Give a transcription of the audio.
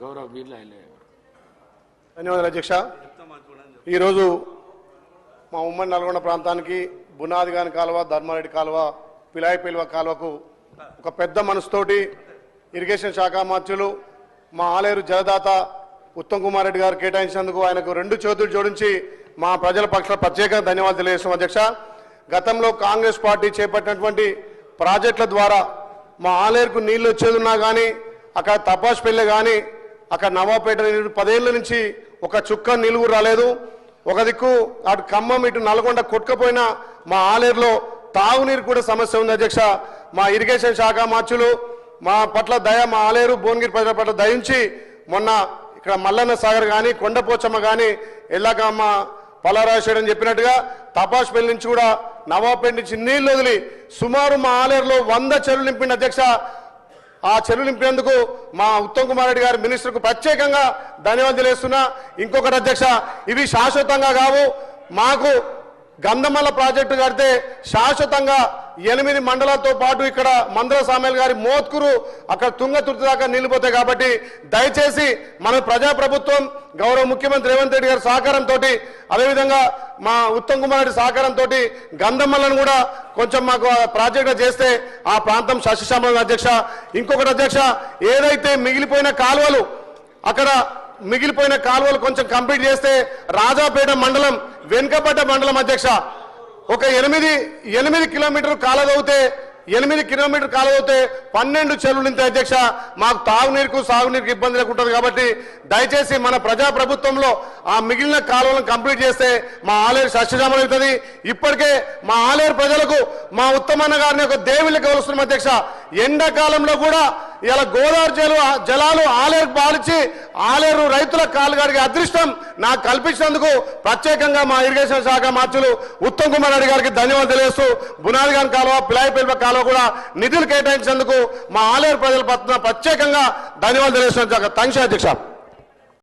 గౌరవ బిర్లా ధన్యవాదాలు అధ్యక్ష. ఈరోజు మా ఉమ్మడి నల్గొండ ప్రాంతానికి బునాదిగాని కాలువ ధర్మారెడ్డి కాలువ పిలాయిపేలువ కాలువకు ఒక పెద్ద మనసుతోటి ఇరిగేషన్ శాఖ మార్చులు మా ఆలేరు జలదాత ఉత్తమ్ కుమార్ రెడ్డి గారు కేటాయించినందుకు ఆయనకు రెండు చేతులు జోడించి మా ప్రజల పక్షాల ప్రత్యేకంగా ధన్యవాదాలు తెలియజేస్తాం అధ్యక్ష. గతంలో కాంగ్రెస్ పార్టీ చేపట్టినటువంటి ప్రాజెక్టుల ద్వారా మా ఆలేరుకు నీళ్ళు వచ్చేది ఉన్నా కానీ అక్కడ తపాస్ పెళ్ళి కానీ అక్కడ నవాపేట నీరు పదేళ్ళ నుంచి ఒక చుక్క నిలువు రాలేదు. ఒక దిక్కు అటు ఖమ్మం ఇటు నల్గొండ కొట్టుకపోయిన మా ఆలేరులో తాగునీరు కూడా సమస్య ఉంది అధ్యక్ష. మా ఇరిగేషన్ శాఖ మార్చులు మా పట్ల దయ మా ఆలేరు భువనగిరి ప్రజల పట్ల దయించి మొన్న ఇక్కడ మల్లన్న సాగర్ కానీ కొండపోచమ్మ కానీ ఎల్లాకమ్మ అని చెప్పినట్టుగా తపాస్పల్లి నుంచి కూడా నవాపేట నుంచి నీళ్ళు వదిలి సుమారు మా ఆలేరులో వంద చెరువులు నింపిన అధ్యక్ష. ఆ చెరువు నింపేందుకు మా ఉత్తమ్ కుమార్ రెడ్డి గారి మినిస్టర్కు ప్రత్యేకంగా ధన్యవాదాలు తెలియస్తున్నా ఇంకొకటి అధ్యక్ష ఇవి శాశ్వతంగా కావు. మాకు గంధమల్ల ప్రాజెక్టు కడితే శాశ్వతంగా ఎనిమిది మండలాలతో పాటు ఇక్కడ మందర సామేల్ గారి మోత్కురు అక్కడ తుంగతుర్తి దాకా నిలిపోతాయి కాబట్టి దయచేసి మన ప్రజాప్రభుత్వం గౌరవ ముఖ్యమంత్రి రేవంత్ రెడ్డి గారి సహకారంతో అదేవిధంగా మా ఉత్తమ్ కుమార్ రెడ్డి సహకారంతో గంధమ్మలను కూడా కొంచెం మాకు ప్రాజెక్ట్ చేస్తే ఆ ప్రాంతం సస్యశ్యామలం అధ్యక్ష. ఇంకొకటి అధ్యక్ష ఏదైతే మిగిలిపోయిన కాలువలు అక్కడ మిగిలిపోయిన కాలువలు కొంచెం కంప్లీట్ చేస్తే రాజాపేట మండలం వెనుకపడ్డ మండలం అధ్యక్ష. ఒక ఎనిమిది ఎనిమిది కిలోమీటర్లు కాలదవుతే ఎనిమిది కిలోమీటర్ కాలదవుతే పన్నెండు చెరువులు ఇంత అధ్యక్ష. మాకు తాగునీరుకు సాగునీరుకు ఇబ్బంది లేకుంటుంది కాబట్టి దయచేసి మన ప్రజా ప్రభుత్వంలో ఆ మిగిలిన కాలువలను కంప్లీట్ చేస్తే మా ఆలేరు సస్యజామం అవుతుంది. ఇప్పటికే మా ఆలేరు ప్రజలకు మా ఉత్తమన్న గారిని ఒక దేవుళ్ళకి కలుస్తున్నాం అధ్యక్ష. ఎండాకాలంలో కూడా ఇలా గోదావరి జలు జలాలు ఆలేరు పాలిచి ఆలేరు రైతుల కాలుగాడికి అదృష్టం నాకు కల్పించినందుకు ప్రత్యేకంగా మా ఇరిగేషన్ శాఖ మార్చులు ఉత్తమ్ కుమార్ రెడ్డి గారికి ధన్యవాదాలు తెలియజేస్తూ బునాదిగాన్ కాలువ పిలాయిపల్లి కాలువ కూడా నిధులు కేటాయించినందుకు మా ఆలేరు ప్రజల పట్ల ప్రత్యేకంగా ధన్యవాదాలు తెలియజేస్తున్నాం థ్యాంక్స్ అధ్యక్ష.